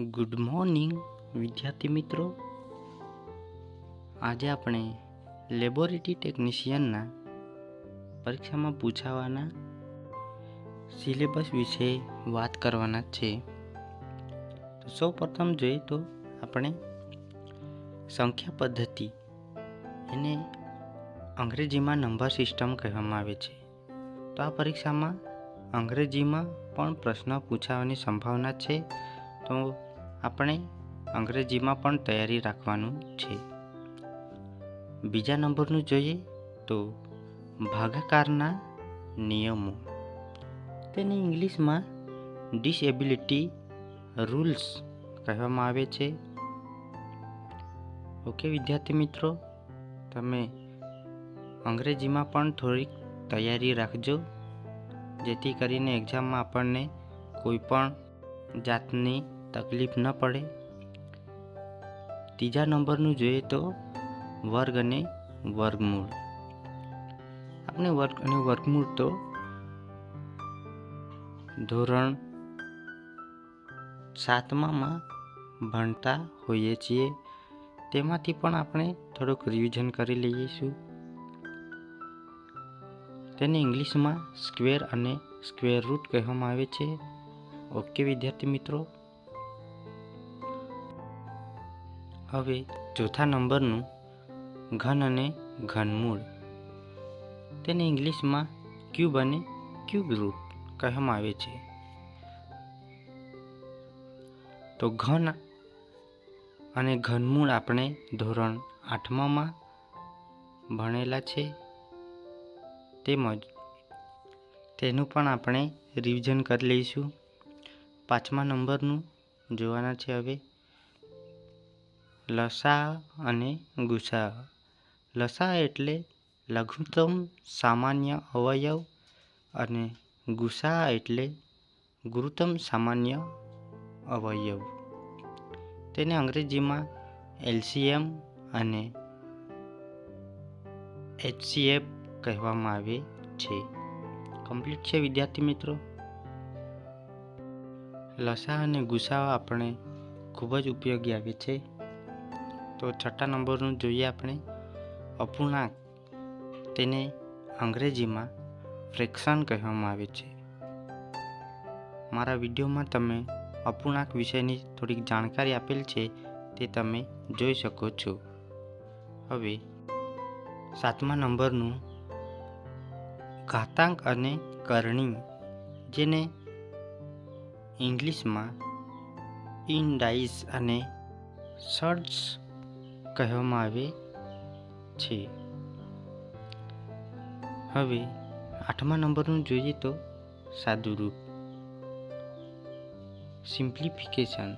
Good morning વિદ્યાર્થી મિત્રો. આજે આપણે લેબોરેટરી ટેકનિશિયનના પરીક્ષામાં પૂછાવાના સિલેબસ વિશે વાત કરવાના છે. તો સૌ પ્રથમ જોઈએ તો આપણે સંખ્યા પદ્ધતિ એને અંગ્રેજીમાં નંબર સિસ્ટમ કહેવામાં આવે છે. તો આ પરીક્ષામાં અંગ્રેજીમાં પણ પ્રશ્ન પૂછાવાની સંભાવના છે. તો આપણે અંગ્રેજીમાં પણ તૈયારી રાખવાનું છે. બીજા નંબરનું જોઈએ તો ભાગાકારના નિયમો. તેને ઇંગ્લિશમાં ડિસેબિલિટી રૂલ્સ કહેવામાં આવે છે. ઓકે વિદ્યાર્થી મિત્રો, તમે અંગ્રેજીમાં પણ થોડીક તૈયારી રાખજો, જેથી કરીને એક્ઝામમાં આપણને કોઈ પણ જાતની તકલીફ ન પડે. ત્રીજા નંબરનું જોઈએ તો વર્ગ અને વર્ગમૂળ. આપણે વર્ગ અને વર્ગમૂળ તો ધોરણ સાતમામાં ભણતા હોઈએ છીએ. તેમાંથી પણ આપણે થોડુંક રિવિઝન કરી લઈશું તેને ઇંગ્લિશમાં સ્ક્વેર અને સ્ક્વેર રૂટ કહેવામાં આવે છે. ઓકે, વિદ્યાર્થી મિત્રો? હવે ચોથા નંબરનું ઘન અને ઘનમૂળ. તેને ઇંગ્લિશમાં ક્યુબ અને ક્યુબ રૂટ કહેવામાં આવે છે. તો ઘન અને ઘનમૂળ આપણે ધોરણ આઠમામાં ભણેલા છે. તેમજ તેનું પણ આપણે રિવિઝન કરી લઈશું. પાંચમા નંબરનું જોવાના છે હવે. લસા અને ગુસા. લસા એટલે લઘુત્તમ સામાન્ય અવયવ અને ગુસા એટલે ગુરુત્તમ સામાન્ય અવયવ. તેને અંગ્રેજીમાં એલસીએમ અને એચસીએફ કહેવામાં આવે છે. કમ્પ્લીટ છે વિદ્યાર્થી મિત્રો? લસા અને ગુસાઓ આપણે ખૂબ જ ઉપયોગી આવે છે. તો છઠ્ઠા નંબરનું જોઈએ આપણે. અપૂર્ણાંક તેને અંગ્રેજીમાં ફ્રેક્શન કહેવામાં આવે છે. મારા વિડીયોમાં તમે અપૂર્ણાંક વિશેની થોડીક જાણકારી આપેલ છે તે તમે જોઈ શકો છો. હવે સાતમા નંબરનું ઘાતાંક અને કરણી, જેને ઇંગ્લિશમાં ઇનડાઇસ અને સર્ચ કહેવામાં આવે છે. હવે આઠમા નંબરનું જોઈએ તો સાદુરૂપ. સિમ્પ્લિફિકેશન.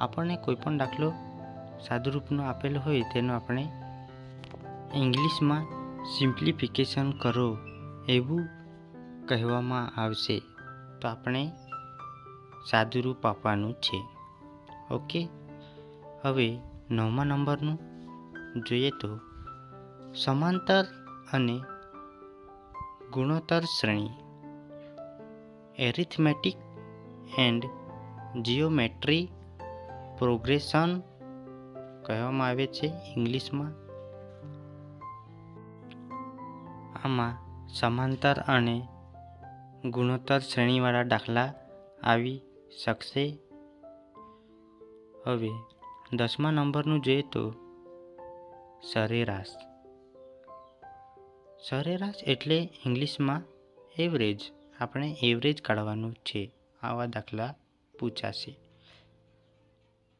આપણને કોઈપણ દાખલો સાદુરૂપનો આપેલો હોય તેનો આપણે ઇંગ્લિશમાં સિમ્પ્લિફિકેશન કરો એવું કહેવામાં આવશે. તો આપણે સાદુરૂપ આપવાનું છે. ઓકે? હવે નવમા નંબરનું જોઈએ તો સમાંતર અને ગુણોત્તર શ્રેણી, એરિથમેટિક એન્ડ જીઓમેટ્રી પ્રોગ્રેશન કહેવામાં આવે છે ઇંગ્લિશમાં. આમાં સમાંતર અને ગુણોત્તર શ્રેણીવાળા દાખલા આવી શકશે? હવે, દસમા નંબરનું જોઈએ તો, સરેરાશ. સરેરાશ એટલે ઇંગ્લિશમાં એવરેજ આપણે એવરેજ કાઢવાનું છે. આવા દાખલા પૂછાશે.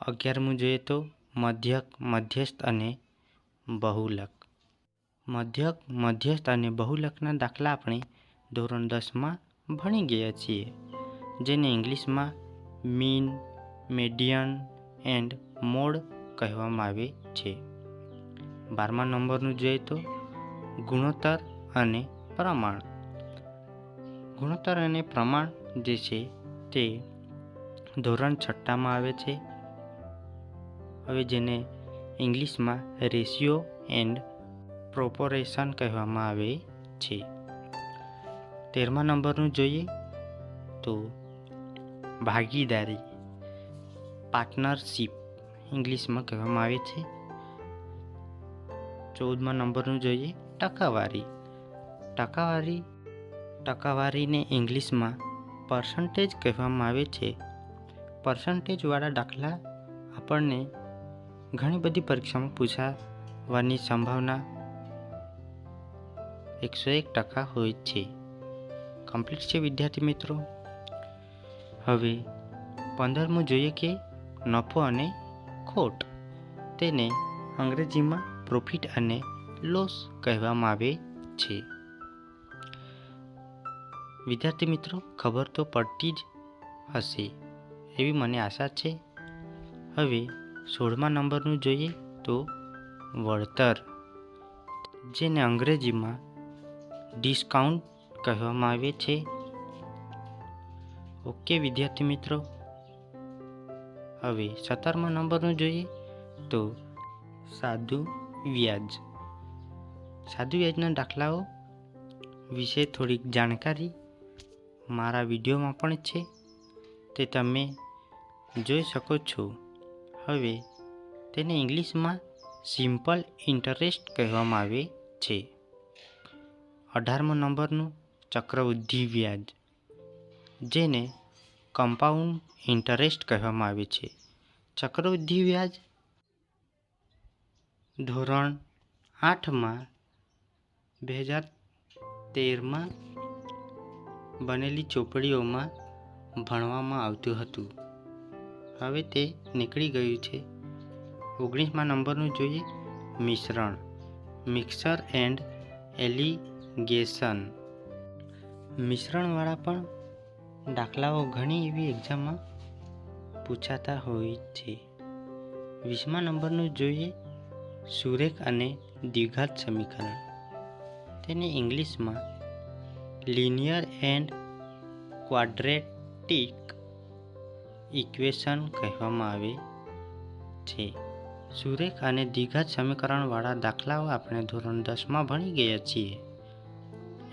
અગિયારમું જોઈએ તો, મધ્યક, મધ્યસ્થ અને બહુલક. મધ્યક, મધ્યસ્થ અને બહુલકના દાખલા આપણે ધોરણ દસમાં ભણી ગયા છીએ. જેને ઇંગ્લિશમાં મીન મેડિયન એન્ડ મોડ કહેવામાં આવે છે. બારમા નંબરનું જોઈએ તો ગુણોત્તર અને પ્રમાણ. ગુણોત્તર અને પ્રમાણ જે છે તે ધોરણ છઠ્ઠામાં આવે છે. હવે જેને ઇંગ્લિશમાં રેશિયો એન્ડ પ્રોપોરેશન કહેવામાં આવે છે. તેરમા નંબરનું જોઈએ તો ભાગીદારી પાર્ટનરશીપ ઇંગ્લિશમાં કહેવામાં આવે છે. ચૌદમા નંબરનું જોઈએ. ટકાવારી. ટકાવારી, ટકાવારીને ઇંગ્લિશમાં પર્સન્ટેજ કહેવામાં આવે છે. પર્સન્ટેજવાળા દાખલા આપણને ઘણી બધી પરીક્ષામાં પૂછાવાની સંભાવના એકસો એક ટકા હોય છે. કમ્પ્લીટ છે વિદ્યાર્થી મિત્રો. હવે પંદરમું જોઈએ કે નફો અને ખોટ. તેને અંગ્રેજીમાં પ્રોફિટ અને લોસ કહેવામાં આવે છે. વિદ્યાર્થી મિત્રો, ખબર તો પડતી જ હશે એવી મને આશા છે. હવે સોળમા નંબરનું જોઈએ તો વળતર, જેને અંગ્રેજીમાં ડિસ્કાઉન્ટ કહેવામાં આવે છે. ઓકે, વિદ્યાર્થી મિત્રો. હવે સત્તરમા નંબરનું જોઈએ તો સાદું વ્યાજ. સાદું વ્યાજના દાખલાઓ વિશે થોડીક જાણકારી મારા વિડીયોમાં પણ છે. તે તમે જોઈ શકો છો. હવે તેને ઇંગ્લિશમાં સિમ્પલ ઇન્ટરેસ્ટ કહેવામાં આવે છે. અઢારમો નંબરનું ચક્રવૃદ્ધિ વ્યાજ. જેને કમ્પાઉન્ડ ઇન્ટરેસ્ટ કહેવામાં આવે છે. ચક્રવૃદ્ધિ વ્યાજ ધોરણ આઠમાં બે હજાર તેરમાં બનેલી ચોપડીઓમાં ભણવામાં આવતું હતું. હવે તે નીકળી ગયું છે. ઓગણીસમાં નંબરનું જોઈએ. મિશ્રણ. Mixer and allegation. મિશ્રણવાળા પણ દાખલાઓ ઘણી એવી એક્ઝામમાં પૂછાતા હોય છે. વીસમા નંબરનું જોઈએ સુરેખ અને દ્વિઘાત સમીકરણ. તેને ઇંગ્લિશમાં લિનિયર એન્ડ ક્વાડ્રેટિક ઇક્વેશન કહેવામાં આવે છે. સુરેખ અને દ્વિઘાત સમીકરણવાળા દાખલાઓ આપણે ધોરણ દસમાં ભણી ગયા છીએ.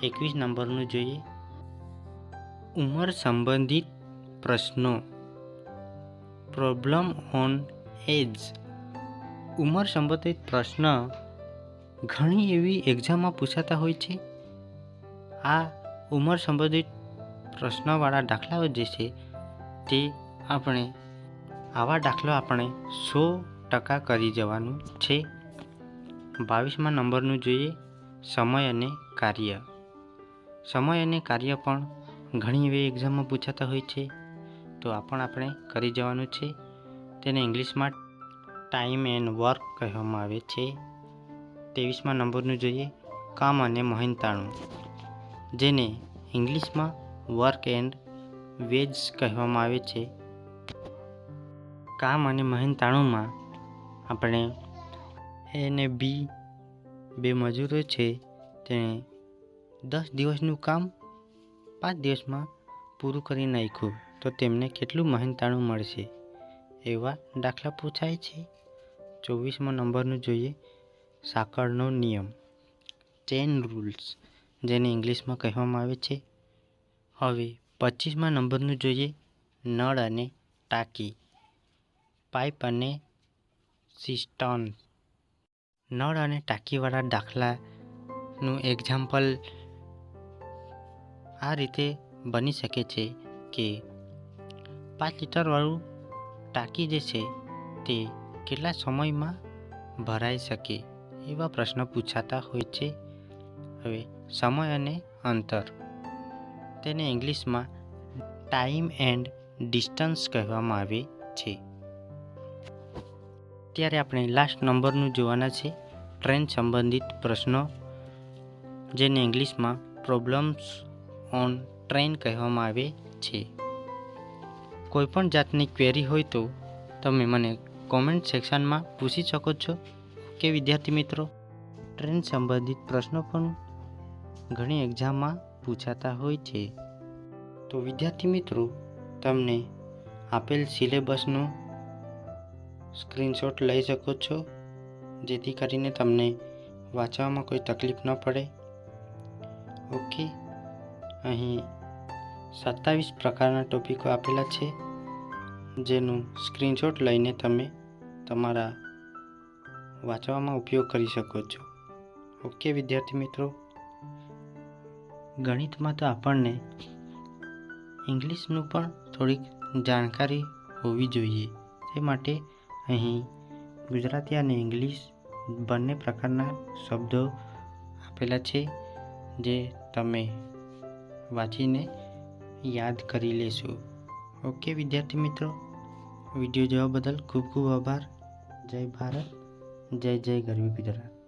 એકવીસ નંબરનું જોઈએ ઉંમર સંબંધિત પ્રશ્નો. પ્રોબ્લેમ ઓન એજ ઉંમર સંબંધિત પ્રશ્ન ઘણી એવી એક્ઝામમાં પૂછાતા હોય છે. આ ઉંમર સંબંધિત પ્રશ્નવાળા દાખલાઓ જે છે તે આપણે, આવા દાખલા આપણે સો ટકા કરી જવાનું છે. બાવીસમાં નંબરનું જોઈએ. સમય અને કાર્ય. સમય અને કાર્ય પણ ઘણી એવી એક્ઝામમાં પૂછાતા હોય છે, તો આ પણ આપણે કરી જવાનું છે. તેને ઇંગ્લિશમાં ટાઈમ એન્ડ વર્ક કહેવામાં આવે છે. ત્રેવીસમાં નંબરનું જોઈએ, કામ અને મહેનતાણું. જેને ઇંગ્લિશમાં વર્ક એન્ડ વેજ કહેવામાં આવે છે. કામ અને મહેનતાણુંમાં આપણે એ અને બી બે મજૂરો છે, તેણે દસ દિવસનું કામ પાંચ દિવસમાં પૂરું કરી નાખ્યું તો તેમને કેટલું મહેનતાણું મળશે? એવા દાખલા પૂછાય છે. ચોવીસમો નંબરનું જોઈએ. સાંકળનો નિયમ. ચેન રૂલ્સ, જેને ઇંગ્લિશમાં કહેવામાં આવે છે. હવે, પચીસમા નંબરનું જોઈએ. નળ અને ટાંકી. પાઇપ અને સિસ્ટન. નળ અને ટાંકીવાળા દાખલાનું એક્ઝામ્પલ આ રીતે બની શકે છે કે પાંચ લીટરવાળું ટાંકી જે છે તે કેટલા સમયમાં ભરાઈ શકે એવા પ્રશ્ન પૂછાતા હોય છે. હવે સમય અને અંતર. તેને ઇંગ્લિશમાં ટાઈમ એન્ડ ડિસ્ટન્સ કહેવામાં આવે છે. ત્યારે આપણે લાસ્ટ નંબરનું જોવાના છે. ટ્રેન સંબંધિત પ્રશ્નો, જેને ઇંગ્લિશમાં પ્રોબ્લેમ્સ ઓન ટ્રેન કહેવામાં આવે છે. કોઈપણ જાતની ક્વેરી હોય તો તમે મને કોમેન્ટ સેક્શનમાં પૂછી શકો છો. કે વિદ્યાર્થી મિત્રો, ટ્રેન સંબંધિત પ્રશ્નો પણ ઘણી એક્ઝામમાં પૂછાતા હોય છે. તો વિદ્યાર્થી મિત્રો, તમને આપેલ સિલેબસનો સ્ક્રીનશોટ લઈ શકો છો. જેથી કરીને તમને વાંચવામાં કોઈ તકલીફ ન પડે. ઓકે. અહીં સત્તાવીસ પ્રકારના ટોપિકો આપેલા છે, જેનું સ્ક્રીનશોટ લઈને તમે તમારા વાંચવામાં ઉપયોગ કરી શકો છો. ઓકે, વિદ્યાર્થી મિત્રો? ગણિતમાં તો આપણને ઇંગ્લિશનું પણ થોડીક જાણકારી હોવી જોઈએ. તે માટે અહીં ગુજરાતી અને ઇંગ્લિશ બંને પ્રકારના શબ્દો આપેલા છે, જે તમે વાંચીને યાદ કરી લેશું. ઓકે, વિદ્યાર્થી મિત્રો? વીડિયો જોવા બદલ ખૂબ ખૂબ આભાર. જય ભારત, જય જય ગરવી ગુજરાત.